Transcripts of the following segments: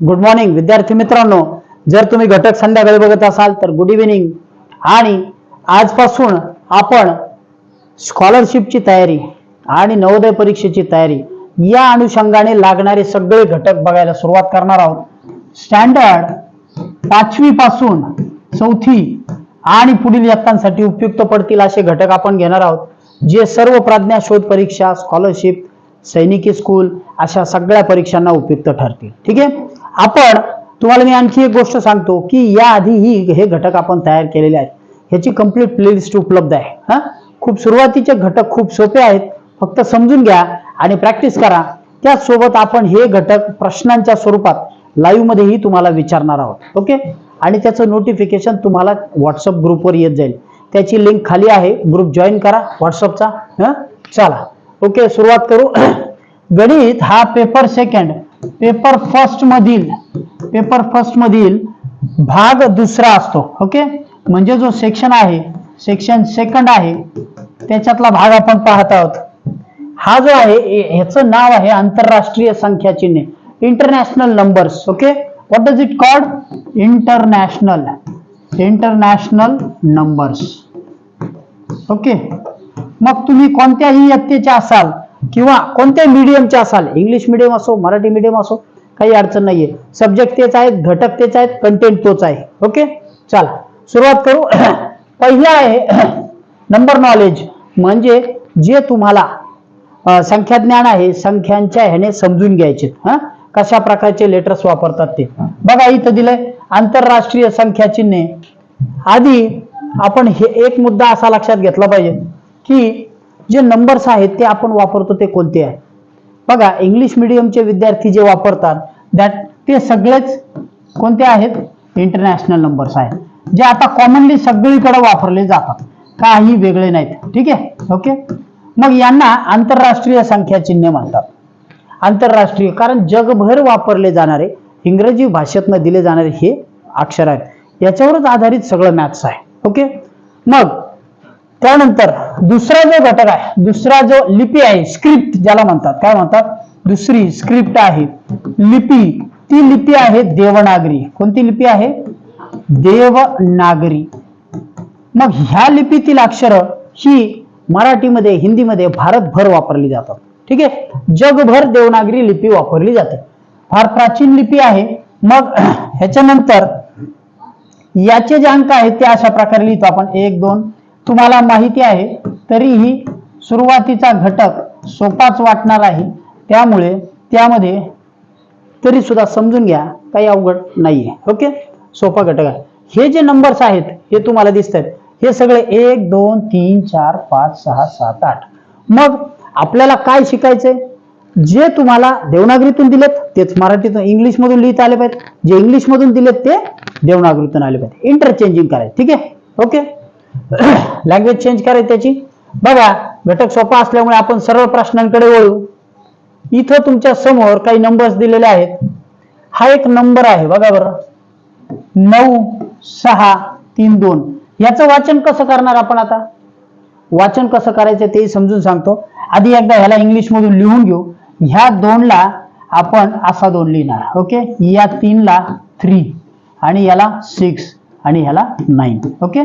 Good morning विद्यार्थी मित्रांनो. जर तुम्ही घटक संध्याकाळी बघत असाल तर गुड इव्हिनिंग आणि आजपासून आपण स्कॉलरशिपची तयारी आणि नवोदय परीक्षेची तयारी या अनुषंगाने लागणारे सगळे घटक बघायला सुरुवात करणार आहोत. स्टँडर्ड पाचवी पासून चौथी आणि पुढील इयत्तांसाठी उपयुक्त पडतील असे घटक आपण घेणार आहोत. जे सर्व प्राज्ञा शोध परीक्षा स्कॉलरशिप सैनिकी स्कूल अशा सगळ्या परीक्षांना उपयुक्त ठरतील. ठीक आहे? आपण तुम्हाला मी आणखी एक गोष्ट सांगतो की याआधीही हे घटक आपण तयार केलेले आहेत. ह्याची कंप्लीट प्लेलिस्ट उपलब्ध आहे. हा? खूप सुरुवातीचे घटक खूप सोपे आहेत. फक्त समजून घ्या आणि प्रॅक्टिस करा. त्याचसोबत आपण हे घटक प्रश्नांच्या स्वरूपात लाईव्हमध्येही तुम्हाला विचारणार आहोत. ओके आणि त्याचं नोटिफिकेशन तुम्हाला व्हॉट्सअप ग्रुपवर येत जाईल. त्याची लिंक खाली आहे. ग्रुप जॉईन करा व्हॉट्सअपचा हं? चला. ओके सुरुवात करू. गणित हा पेपर सेकंड पेपर फर्स्ट मधील पेपर फर्स्ट मधील भाग दुसरा असतो ओके म्हणजे जो सेक्शन आहे सेक्शन सेकंड आहे त्याच्यातला भाग आपण पाहत आहोत. हा जो आहे ह्याचं नाव आहे आंतरराष्ट्रीय संख्या चिन्हे international numbers okay what does it called international international numbers okay मग तुम्ही कोणत्याही इयत्तेचे असाल किंवा कोणत्या मीडियमचे असाल इंग्लिश मिडियम असो मराठी मीडियम असो काही अडचण नाहीये. सब्जेक्ट तेच आहेत घटक तेच आहेत कंटेंट तोच आहे. ओके चला सुरुवात करू. पहिला आहे नंबर नॉलेज म्हणजे जे तुम्हाला संख्या ज्ञान आहे संख्यांच्या ह्याने समजून घ्यायचे. हा? कशा प्रकारचे लेटर्स वापरतात ते. बघा इथं दिलंय आंतरराष्ट्रीय संख्या चिन्हे. आधी आपण हे एक मुद्दा असा लक्षात घेतला पाहिजे की जे नंबर्स आहेत ते आपण वापरतो ते कोणते आहे? बघा इंग्लिश मिडियमचे विद्यार्थी जे वापरतात दॅट ते सगळेच कोणते आहेत? इंटरनॅशनल नंबर्स आहेत. जे आता कॉमनली सगळीकडे वापरले जातात. काही वेगळे नाहीत. ठीक आहे? ओके मग यांना आंतरराष्ट्रीय संख्या चिन्ह म्हणतात. आंतरराष्ट्रीय कारण जगभर वापरले जाणारे इंग्रजी भाषेतनं दिले जाणारे हे अक्षर आहेत. याच्यावरच आधारित सगळं मॅथ्स आहे. ओके मग त्यानंतर दुसरा जो घटक आहे दुसरा जो लिपी आहे स्क्रिप्ट ज्याला म्हणतात काय म्हणतात? दुसरी स्क्रिप्ट आहे लिपी. ती लिपी आहे देवनागरी. कोणती लिपी आहे? देवनागरी. मग ह्या लिपीतील अक्षरं ही मराठीमध्ये हिंदीमध्ये भारतभर वापरली जातात. ठीक आहे? जगभर देवनागरी लिपी वापरली जाते. फार प्राचीन लिपी आहे. मग ह्याच्यानंतर याचे जे अंक आहेत ते अशा प्रकारे लिहितो आपण. एक दोन तुम्हाला माहिती आहे तरीही सुरुवातीचा घटक सोपाच वाटणार आहे. त्यामुळे त्यामध्ये तरी सुद्धा समजून घ्या काही अवघड नाहीये. ओके? सोपा घटक आहे. हे जे नंबर्स आहेत हे तुम्हाला दिसत आहेत हे सगळे एक दोन तीन चार पाच सहा सात आठ. मग आपल्याला काय शिकायचंय? जे तुम्हाला देवनागरीतून दिलेत तेच मराठीतून इंग्लिश मधून लिहिता आले पाहिजेत. जे इंग्लिश मधून दिलेत ते देवनागरीतून आले पाहिजे इंटरचेंजिंग करायचं. ठीक आहे? ओके? लँग्वेज चेंज करायची त्याची? बघा घटक सोपा असल्यामुळे आपण सर्व प्रश्नांकडे वळू. इथं तुमच्यासमोर काही नंबर्स दिलेले आहेत. हा एक नंबर आहे बघा बरं. नऊ सहा तीन दोन. याचं वाचन कसं करणार आपण आता? वाचन कसं करायचं ते समजून सांगतो. आधी एकदा ह्याला इंग्लिश मधून लिहून घेऊ. ह्या दोनला आपण असा दोन लिहिणार. ओके? या तीनला थ्री आणि याला सिक्स आणि ह्याला नाईन ओके?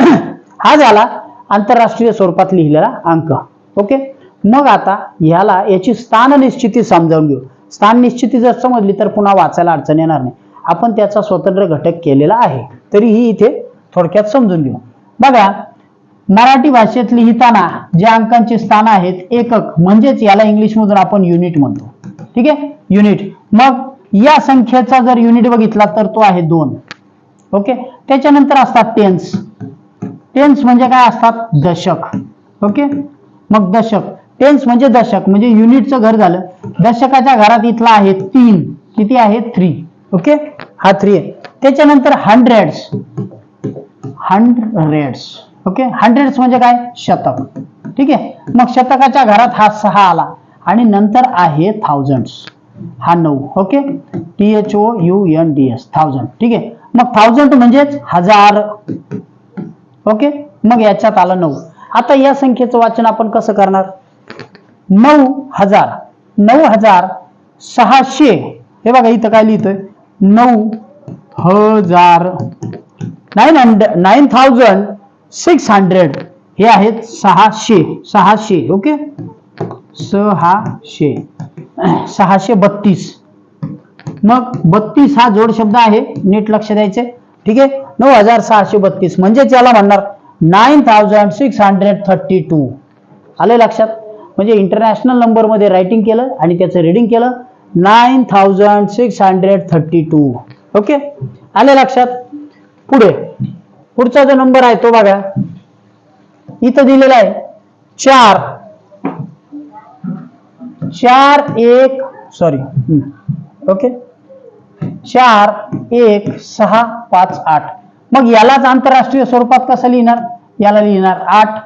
हा झाला आंतरराष्ट्रीय स्वरूपात लिहिलेला अंक. ओके मग आता ह्याला याची स्थान निश्चिती समजावून घेऊ. स्थान निश्चिती जर समजली तर पुन्हा वाचायला अडचण येणार नाही. आपण त्याचा स्वतंत्र घटक केलेला आहे. तरीही इथे थोडक्यात समजून घेऊ. बघा मराठी भाषेत लिहिताना जे अंकांचे स्थान आहेत एकक म्हणजेच याला इंग्लिश मधून आपण युनिट म्हणतो. ठीक आहे? युनिट मग या संख्येचा जर युनिट बघितला तर तो आहे दोन. ओके त्याच्यानंतर असतात टेन्स टेन्स म्हणजे काय असतात? दशक. ओके मग दशक. टेन्स म्हणजे दशक. म्हणजे युनिटचं घर झालं. दशकाच्या घरात इथला आहे तीन. किती आहे? थ्री ओके हा थ्री आहे. त्याच्यानंतर हंड्रेड्स हंड्रेड्स ओके हंड्रेड्स म्हणजे काय? शतक. ठीक आहे? मग शतकाच्या घरात हा सहा आला. आणि नंतर आहे थाउजंड हा नऊ. Okay T H O U N D S thousand ठीक आहे? मग थाउजंड म्हणजेच हजार. ओके? मग याच्यात आलं नऊ. आता या संख्येचं वाचन आपण कसं करणार? नऊ हजार. नऊ हजार सहाशे. हे बघा इथं काय लिहितोय? नऊ हजार nine hundred nine thousand six hundred हे आहेत सहाशे. सहाशे ओके? सहाशे. सहाशे बत्तीस. मग बत्तीस हा जोड शब्द आहे. नीट लक्ष द्यायचे ठीक आहे? नऊ हजार सहाशे बत्तीस. म्हणजेच याला म्हणणार nine thousand six hundred thirty two. आले लक्षात? म्हणजे इंटरनॅशनल नंबरमध्ये रायटिंग केलं आणि त्याचं रिडिंग केलं. Nine thousand six hundred thirty two. Okay? आले लक्षात? पुढे. पुढचा जो नंबर आहे तो बघा. इथं दिलेला आहे. चार. चार एक सॉरी ओके? चार एक सहा पाच आठ. मग यालाच आंतरराष्ट्रीय स्वरूपात कसं लिहिणार? याला लिहिणार आठ.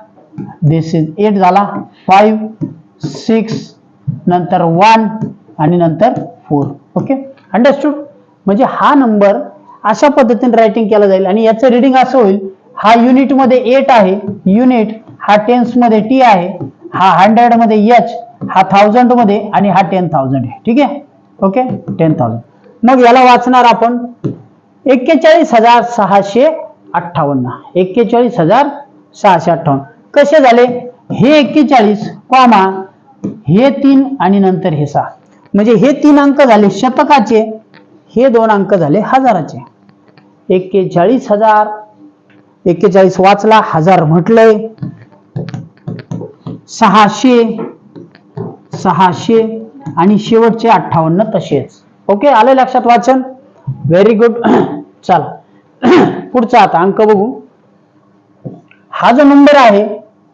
दिस इज एट झाला. फाईव्ह सिक्स नंतर वन आणि नंतर फोर ओके अंडरस्टूड म्हणजे हा नंबर अशा पद्धतीने रायटिंग केला जाईल आणि याचं रिडिंग असं होईल हा युनिटमध्ये एट आहे. युनिट हा टेन्समध्ये टी आहे. हा हंड्रेडमध्ये एच हा थाउजंडमध्ये आणि हा टेन थाउजंड आहे. ठीक आहे? ओके टेन थाउजंड मग याला वाचणार आपण एक्केचाळीस हजार सहाशे अठ्ठावन्न. एक्केचाळीस हजार सहाशे अठ्ठावन्न. कसे झाले? हे एक्केचाळीस कॉमा हे तीन आणि नंतर हे सहा. म्हणजे हे तीन अंक झाले शतकाचे हे दोन अंक झाले हजाराचे. एक्केचाळीस हजार एक्केचाळीस वाचला हजार म्हटलंय सहाशे सहाशे आणि शेवटचे अठ्ठावन्न तसेच. ओके आले लक्षात वाचन? व्हेरी गुड चला. पुढचा आता अंक बघू. हा जो नंबर आहे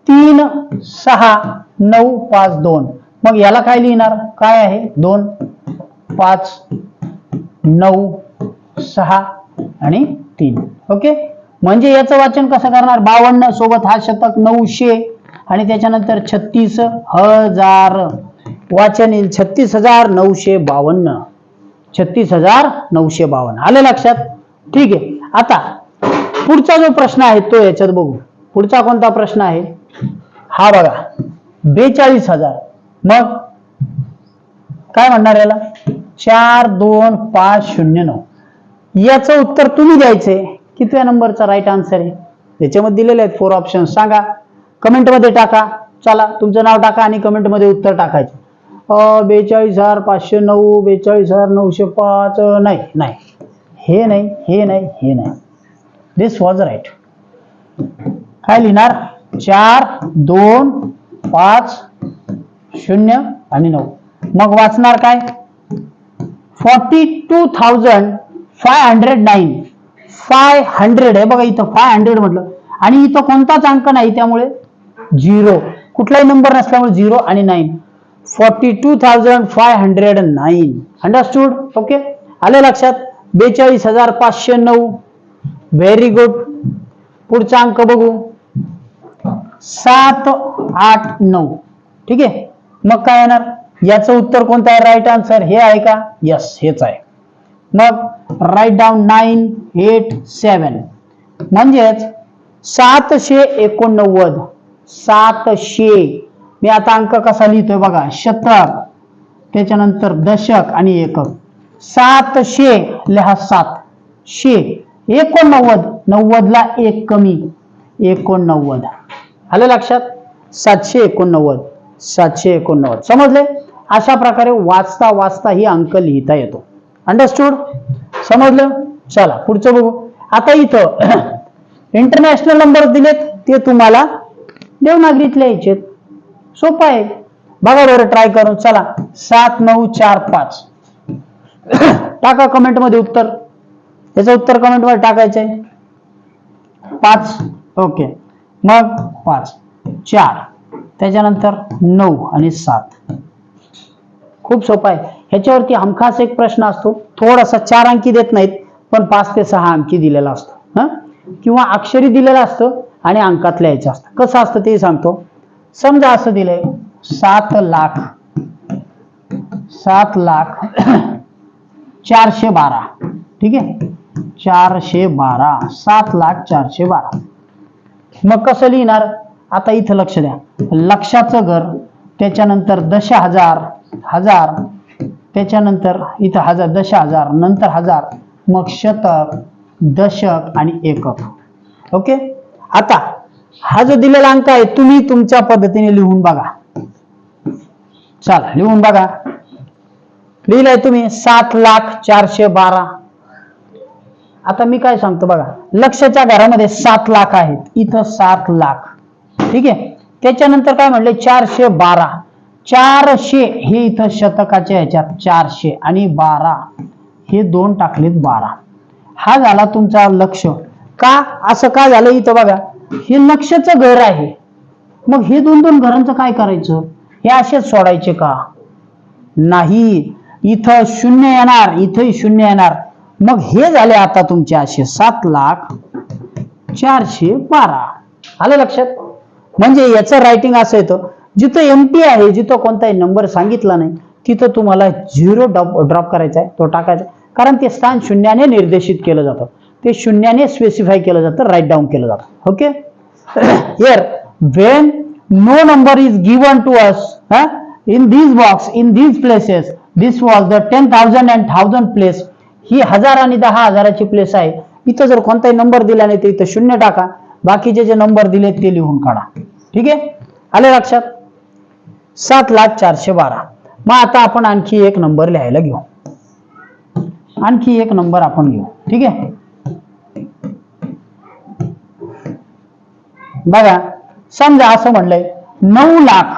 तीन सहा नऊ पाच दोन. मग याला काय लिहिणार? काय आहे? दोन पाच नऊ सहा आणि तीन. ओके म्हणजे याचं वाचन कसं करणार? बावन्न सोबत हा शतक नऊशे आणि त्याच्यानंतर छत्तीस हजार. वाचन येईल छत्तीस हजार नऊशे बावन्न. छत्तीस हजार नऊशे बावन्न. आलं लक्षात? ठीक आहे. आता पुढचा जो प्रश्न आहे तो याच्यात बघू. पुढचा कोणता प्रश्न आहे? हा बघा. बेचाळीस हजार. मग? काय म्हणणार याला? चार दोन पाच शून्य नऊ. याचं उत्तर तुम्ही द्यायचंय कितव्या नंबरचा राईट आन्सर आहे? याच्यामध्ये दिलेले आहेत फोर ऑप्शन सांगा. कमेंटमध्ये टाका. चला तुमचं नाव टाका आणि कमेंटमध्ये उत्तर टाकायचं. बेचाळीस हजार पाचशे नऊ बेचाळीस हजार नऊशे पाच नाही नाही. हे नाही हे नाही हे नाही. दिस वॉज राईट काय लिहिणार? चार दोन पाच शून्य आणि नऊ. मग वाचणार काय? Forty two thousand five hundred nine five hundred आहे बघा इथं फाय हंड्रेड म्हटलं. आणि इथं कोणताच अंक नाही त्यामुळे झिरो कुठलाही नंबर नसल्यामुळे झिरो आणि nine forty two thousand five hundred nine. Understood? Okay. आले लक्षात? बेचाळीस हजार पाचशे नऊ. व्हेरी गुड पुढचा अंक बघू. सात आठ नऊ. ठीक आहे? मग काय येणार याचं उत्तर कोणतं आहे? राईट आन्सर हे आहे का? यस हेच आहे. मग write down nine eight seven म्हणजेच सातशे एकोणनव्वद. सातशे मी आता अंक कसा लिहितोय बघा. शतक त्याच्यानंतर दशक आणि एकक. सातशे लिहा सात. शे. एकोणनव्वद. नव्वदला एक कमी. एकोणनव्वद. आलं लक्षात? सातशे एकोणनव्वद. सातशे एकोणनव्वद. समजले? अशा प्रकारे वाचता वाचता ही अंक लिहिता येतो. अंडरस्टूड समजलं? चला पुढचं बघू. आता इथं इंटरनॅशनल नंबर दिलेत ते तुम्हाला देवनागरीत लिहायचे सोपं आहे. बघा बरं ट्राय करून. चला सात नऊ चार पाच. टाका कमेंटमध्ये उत्तर. त्याचं उत्तर कमेंटमध्ये टाकायचं आहे. पाच. ओके. मग पाच. चार. त्याच्यानंतर नऊ आणि सात. खूप सोपं आहे. ह्याच्यावरती हमखास एक प्रश्न असतो. थोडासा चार अंकी देत नाहीत पण पाच ते सहा अंकी दिलेला असतो. हा? किंवा अक्षरी दिलेलं असतं आणि अंकात लिहायचं असतं कसं असतं ते सांगतो. समजा असं दिलंय सात लाख. सात लाख चारशे बारा. ठीक आहे? चारशे बारा. सात लाख चारशे बारा. मग कसं लिहिणार? आता इथं लक्ष द्या. लक्षाचं घर त्याच्यानंतर दश हजार हजार. त्याच्यानंतर इथं हजार दश हजार नंतर हजार. मग शतक दशक आणि एकक. ओके? आता हा जो दिलेला अंक आहे तुम्ही तुमच्या पद्धतीने लिहून बघा. चला लिहून बघा. लिहिलंय तुम्ही सात लाख चारशे बारा. आता मी काय सांगतो बघा लक्षच्या घरामध्ये सात लाख आहेत इथं सात लाख. ठीक आहे? त्याच्यानंतर काय म्हणले चारशे बारा. चारशे हे इथं शतकाच्या ह्याच्यात चारशे आणि बारा. हे दोन टाकलेत बारा. हा झाला तुमचा लक्ष. का? असं का झालं इथं बघा? हे लक्षचं घर आहे. मग हे दोन दोन घरांचं काय करायचं? हे असेच सोडायचे का? नाही. इथं शून्य येणार इथंही शून्य येणार. मग हे झाले आता तुमचे असे सात लाख चारशे बारा. आलं लक्षात? म्हणजे याचं रायटिंग असं येतं जिथं एम टी आहे जिथं कोणताही नंबर सांगितला नाही तिथं तुम्हाला झिरो ड्रॉप ड्रॉप करायचा आहे तो टाकायचा कारण ते स्थान शून्याने निर्देशित केलं जातं. ते शून्याने स्पेसिफाय केलं जातं राईट डाऊन केलं जातं. Okay here when no number is given to us in in box in in these places this was the 10000 and 1000 place. ही हजार आणि दहा हजाराची प्लेस आहे. इथं जर कोणताही नंबर दिला नाही तर इथं शून्य टाका. बाकीचे जे नंबर दिले ते लिहून काढा. ठीक आहे? आले लक्षात? सात लाख चारशे बारा. मग आता आपण आणखी एक नंबर लिहायला घेऊ. आणखी एक नंबर आपण घेऊ. ठीक आहे? बघा समजा असं म्हणलंय नऊ लाख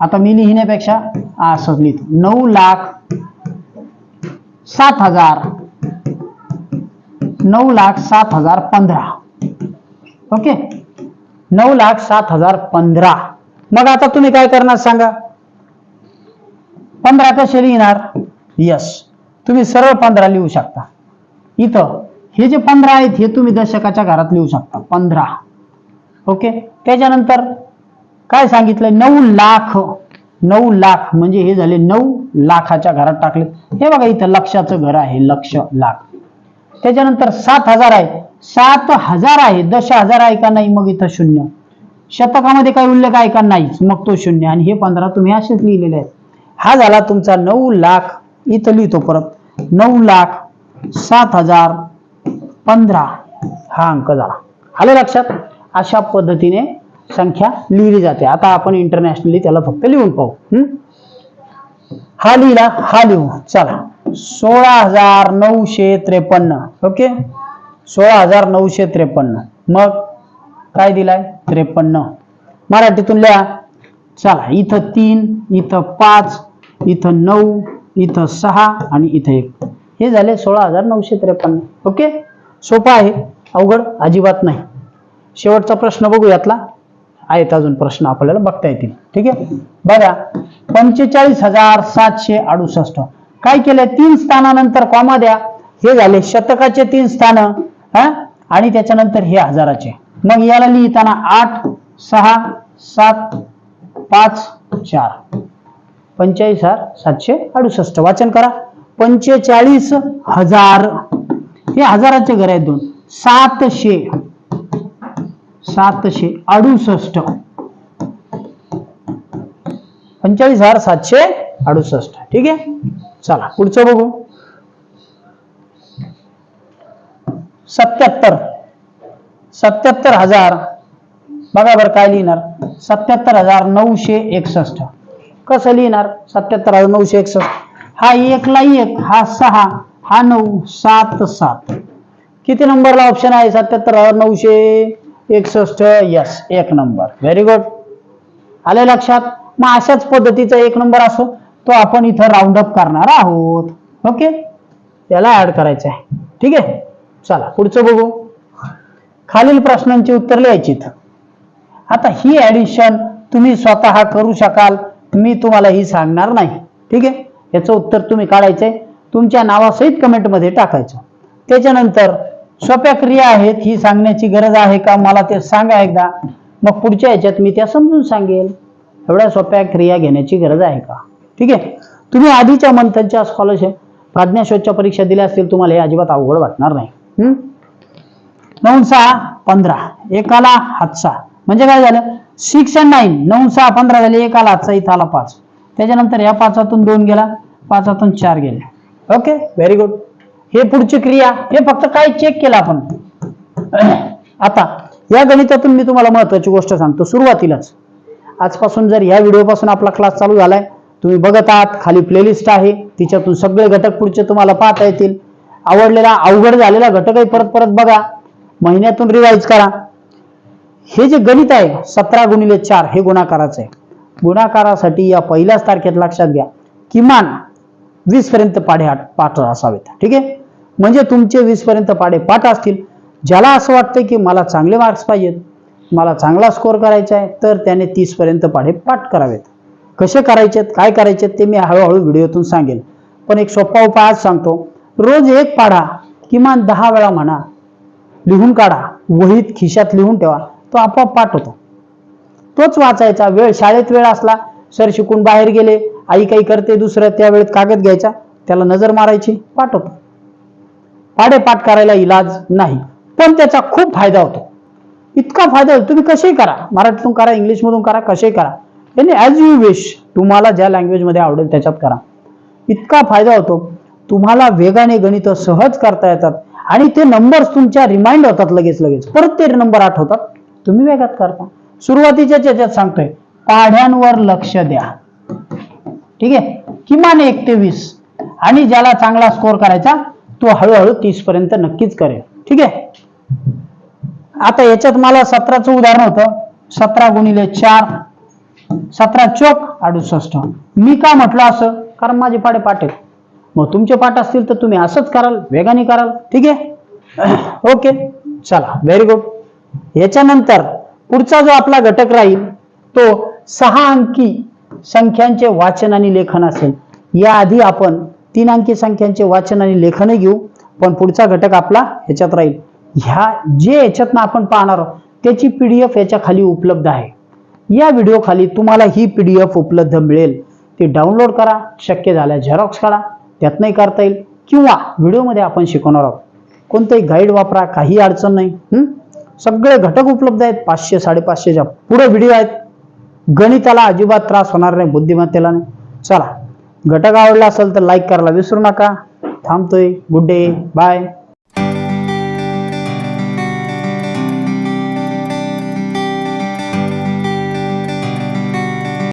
आता मी लिहिण्यापेक्षा असं लिहितो नऊ लाख सात हजार नऊ लाख सात हजार पंधरा. ओके? नऊ लाख सात हजार पंधरा. मग आता तुम्ही काय करणार सांगा? पंधरा कसे लिहिणार? यस तुम्ही सरळ पंधरा लिहू शकता. इथं हे जे पंधरा आहेत हे तुम्ही दशकाच्या घरात लिहू शकता पंधरा. ओके? त्याच्यानंतर काय सांगितलंय नऊ लाख. नऊ लाख. म्हणजे हे झाले नऊ लाखाच्या घरात टाकले. हे बघा इथं लक्षाचं घर आहे लक्ष लाख. त्याच्यानंतर सात हजार आहे. सात हजार आहे. दश हजार आहे का नाही? मग इथं शून्य. शतकामध्ये काही उल्लेख आहे का नाहीच? मग तो शून्य. आणि हे पंधरा तुम्ही असेच लिहिलेले आहेत. हा झाला तुमचा नऊ लाख. इथं लिहितो परत. नऊ लाख सात हजार पंधरा. हा अंक झाला. आले लक्षात? अशा पद्धतीने संख्या लिहिली जाते. आता आपण इंटरनॅशनली त्याला फक्त लिहून पाहू. हम्म? हा लिहिला हा लिहू. चला. सोळा हजार नऊशे त्रेपन्न. ओके? सोळा हजार नऊशे त्रेपन्न. मग काय दिलाय? त्रेपन्न. मराठीतून लिहा. चला. इथं तीन इथं पाच इथं नऊ इथं सहा आणि इथं एक. हे झाले सोळा हजार नऊशे त्रेपन्न. ओके? सोपं आहे. अवघड अजिबात नाही. शेवटचा प्रश्न बघू यातला. आहेत अजून प्रश्न आपल्याला बघता येतील. ठीक आहे? बघा पंचेचाळीस हजार सातशे अडुसष्ट. काय केलंय? तीन स्थानानंतर कॉमा द्या. हे झाले शतकाचे तीन स्थान आणि त्याच्यानंतर हे हजाराचे. मग याला लिहिताना आठ सहा सात पाच चार. पंचेचाळीस हजार सातशे अडुसष्ट. वाचन करा. पंचेचाळीस हजार. हे हजाराचे घर आहेत दोन. सातशे. सातशे अडुसष्ट. पंचेचाळीस हजार सातशे अडुसष्ट. ठीक आहे? चला पुढचं बघू. सत्याहत्तर. सत्याहत्तर हजार. बघा बरं काय लिहिणार. सत्याहत्तर हजार नऊशे एकसष्ट. कसं लिहिणार? सत्याहत्तर हजार नऊशे एकसष्ट. हा एकला एक हा सहा हा नऊ सात सात. किती नंबरला ऑप्शन आहे? सत्याहत्तर हजार नऊशे एकसष्ट यस एक नंबर व्हेरी गुड आले लक्षात? मग अशाच पद्धतीचा एक नंबर असो तो आपण इथं राऊंड अप करणार आहोत. ओके त्याला ऍड करायचं आहे. ठीक आहे? चला पुढचं बघू. खालील प्रश्नांची उत्तर लिहायची इथं. आता ही ऍडिशन तुम्ही स्वतः करू शकाल. मी तुम्हाला ही सांगणार नाही. ठीक आहे? याचं उत्तर तुम्ही काढायचंय. तुमच्या नावासहित कमेंटमध्ये टाकायचं. त्याच्यानंतर सोप्या क्रिया आहेत ही सांगण्याची गरज आहे का? मला ते सांगा एकदा. मग पुढच्या याच्यात मी त्या समजून सांगेल. एवढ्या सोप्या क्रिया घेण्याची गरज आहे का? ठीक आहे? तुम्ही आधीच्या मंथनच्या स्कॉलरशिप प्राज्ञाशोधच्या परीक्षा दिल्या असतील तुम्हाला हे अजिबात अवघड वाटणार नाही. हम्म? नऊ सहा पंधरा एकाला हातसा. म्हणजे काय झालं? सिक्स अँड नाईन नऊ सहा पंधरा झाले एकाला हातचा इथं आला पाच. त्याच्यानंतर या पाचातून दोन गेला पाचातून चार गेले. ओके व्हेरी गुड हे पुढची क्रिया हे फक्त काय चेक केलं आपण? आता या गणितातून मी तुम्हाला महत्वाची गोष्ट सांगतो सुरुवातीलाच. आजपासून जर या व्हिडिओपासून आपला क्लास चालू झालाय तुम्ही बघत आहात खाली प्लेलिस्ट आहे तिच्यातून सगळे घटक पुढचे तुम्हाला पाहता येतील. आवडलेला अवघड झालेला घटकही परत परत बघा. महिन्यातून रिवाईज करा. हे जे गणित आहे सतरा गुणिले चार हे गुणाकाराचं आहे. गुणाकारासाठी या पहिल्याच तारखेत लक्षात घ्या. किमान वीस पर्यंत पाढे आठ- पाठ असावेत. ठीक आहे? म्हणजे तुमचे वीसपर्यंत पाढे पाठ असतील. ज्याला असं वाटतं की मला चांगले मार्क्स पाहिजेत मला चांगला स्कोअर करायचा आहे तर त्याने तीसपर्यंत पाढे पाठ करावेत. कसे करायचेत काय करायचे ते मी हळूहळू व्हिडिओतून सांगेन. पण एक सोपा उपाय आज सांगतो. रोज एक पाढा किमान दहा वेळा म्हणा लिहून काढा. वहीत खिशात लिहून ठेवा. तो आपोआप पाठ होतो. तोच वाचायचा. वेळ शाळेत वेळ असला सर शिकून बाहेर गेले आई काही करते दुसरं त्या वेळेत कागद घ्यायचा त्याला नजर मारायची पाठ होतो. पाडेपाठ करायला इलाज नाही. पण त्याचा खूप फायदा होतो. इतका फायदा होतो तुम्ही कसेही करा. मराठीतून करा इंग्लिशमधून करा कसेही करा. याने ॲज यू विश तुम्हाला ज्या लँग्वेजमध्ये आवडेल त्याच्यात करा. इतका फायदा होतो. तुम्हाला वेगाने गणित सहज करता येतात आणि ते नंबर्स तुमच्या रिमाइंड होतात लगेच लगेच. परत ते नंबर आठवतात. तुम्ही वेगात करता. सुरुवातीच्या त्याच्यात सांगतोय पाढ्यांवर लक्ष द्या. ठीक आहे? किमान एक ते वीस. आणि ज्याला चांगला स्कोअर करायचा तो हळूहळू तीस पर्यंत नक्कीच करेल. ठीक आहे? आता याच्यात मला सतराचं उदाहरण होतं. सतरा गुणिले चार सतरा चोक अडुसष्ट. मी का म्हटलं असं? कारण माझे पाडे पाठ आहेत. मग तुमचे पाठ असतील तर तुम्ही असंच कराल वेगाने कराल. ठीक आहे? ओके. चला व्हेरी गुड याच्यानंतर पुढचा जो आपला घटक राहील तो सहा अंकी संख्यांचे वाचन आणि लेखन असेल. याआधी आपण तीन अंकी संख्यांचे वाचन आणि लेखनही घेऊ पण पुढचा घटक आपला ह्याच्यात राहील. ह्या जे याच्यातनं आपण पाहणार आहोत त्याची पीडीएफ याच्या खाली उपलब्ध आहे. या व्हिडिओ खाली तुम्हाला ही पीडीएफ उपलब्ध मिळेल. ती डाउनलोड करा शक्य झाल्या झेरॉक्स काढा त्यातनंही करता येईल किंवा व्हिडिओमध्ये आपण शिकवणार आहोत. कोणतंही गाईड वापरा काही अडचण नाही सगळे घटक उपलब्ध आहेत पाचशे साडेपाचशेच्या पुढे व्हिडिओ आहेत. गणिताला अजिबात त्रास होणार नाही बुद्धिमत्तेला नाही. चला घटक आवडला असेल तर लाईक करायला विसरू नका. थांबतोय. Good day bye